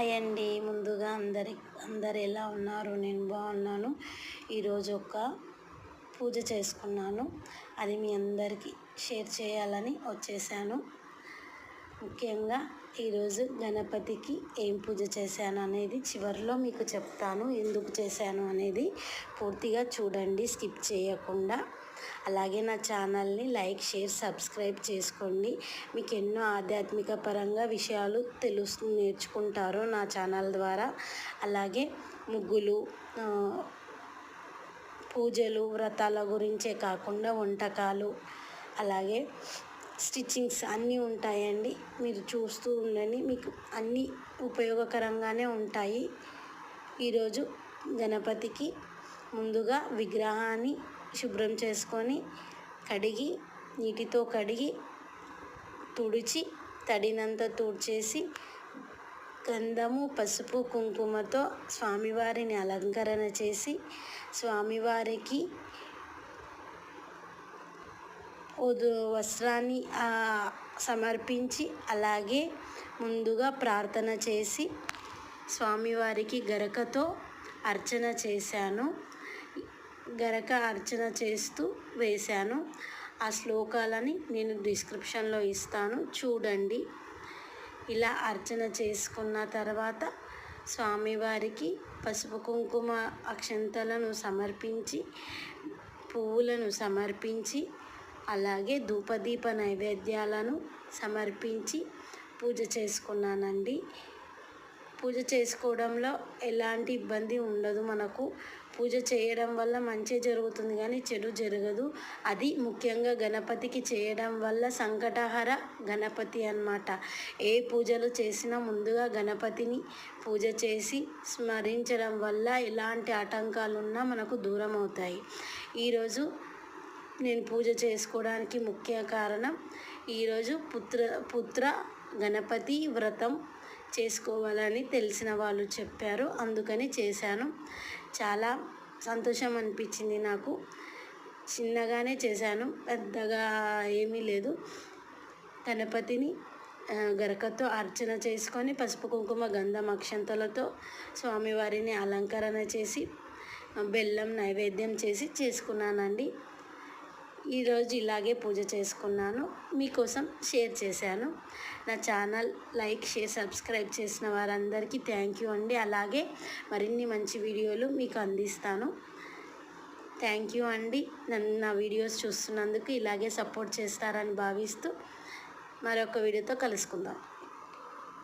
Hi అండి. ముందుగా అందరి అందరు ఎలా ఉన్నారు? నేను బాగున్నాను. ఈరోజు ఒక పూజ చేసుకున్నాను. అది మీ అందరికీ షేర్ చేయాలని వచ్చేసాను. ముఖ్యంగా ఈరోజు గణపతికి ఏం పూజ చేశాను అనేది చివరిలో మీకు చెప్తాను. ఎందుకు చేశాను అనేది పూర్తిగా చూడండి స్కిప్ చేయకుండా. అలాగే నా ఛానల్ని లైక్ షేర్ సబ్స్క్రైబ్ చేసుకోండి. మీకు ఎన్నో ఆధ్యాత్మిక పరంగా విషయాలు తెలుసు నేర్చుకుంటారు నా ఛానల్ ద్వారా. అలాగే ముగ్గులు పూజలు వ్రతాల గురించే కాకుండా వంటకాలు అలాగే స్టిచ్చింగ్స్ అన్నీ ఉంటాయండి. మీరు చూస్తూ ఉండండి. మీకు అన్నీ ఉపయోగకరంగానే ఉంటాయి. ఈరోజు గణపతికి ముందుగా విగ్రహాన్ని శుభ్రం చేసుకొని కడిగి నీటితో కడిగి తుడిచి తడినంత తుడిచేసి గంధము పసుపు కుంకుమతో స్వామివారిని అలంకరణ చేసి స్వామివారికి వస్త్రాన్ని సమర్పించి అలాగే ముందుగా ప్రార్థన చేసి స్వామివారికి గరకతో అర్చన చేశాను. గరక అర్చన చేస్తూ వేశాను. ఆ శ్లోకాలని నేను డిస్క్రిప్షన్లో ఇస్తాను. చూడండి. ఇలా అర్చన చేసుకున్న తర్వాత స్వామివారికి పసుపు కుంకుమ అక్షంతలను సమర్పించి పువ్వులను సమర్పించి అలాగే ధూపదీప నైవేద్యాలను సమర్పించి పూజ చేసుకున్నానండి. పూజ చేసుకోవడంలో ఎలాంటి ఇబ్బంది ఉండదు మనకు. పూజ చేయడం వల్ల మంచి జరుగుతుంది కానీ చెడు జరగదు. అది ముఖ్యంగా గణపతికి చేయడం వల్ల సంకటహర గణపతి అన్నమాట. ఏ పూజలు చేసినా ముందుగా గణపతిని పూజ చేసి స్మరించడం వల్ల ఎలాంటి ఆటంకాలున్నా మనకు దూరం అవుతాయి ఈరోజు నేను పూజ చేసుకోవడానికి ముఖ్య కారణం ఈరోజు పుత్ర పుత్ర గణపతి వ్రతం చేసుకోవాలని తెలిసిన వాళ్ళు చెప్పారు. అందుకని చేశాను. చాలా సంతోషం అనిపించింది నాకు. చిన్నగానే చేశాను. పెద్దగా ఏమీ లేదు. గణపతిని గరకతో అర్చన చేసుకొని పసుపు కుంకుమ గంధం అక్షంతలతో స్వామివారిని అలంకరణ చేసి బెల్లం నైవేద్యం చేసి చేసుకున్నానండి. ఈరోజు ఇలాగే పూజ చేసుకున్నాను. మీకోసం షేర్ చేశాను. నా ఛానల్ లైక్ షేర్ సబ్స్క్రైబ్ చేసిన వారందరికీ థ్యాంక్ యూ అండి. అలాగే మరిన్ని మంచి వీడియోలు మీకు అందిస్తాను. థ్యాంక్ యూ అండి. నన్ను నా వీడియోస్ చూస్తున్నందుకు ఇలాగే సపోర్ట్ చేస్తారని భావిస్తూ మరొక వీడియోతో కలుసుకుందాం.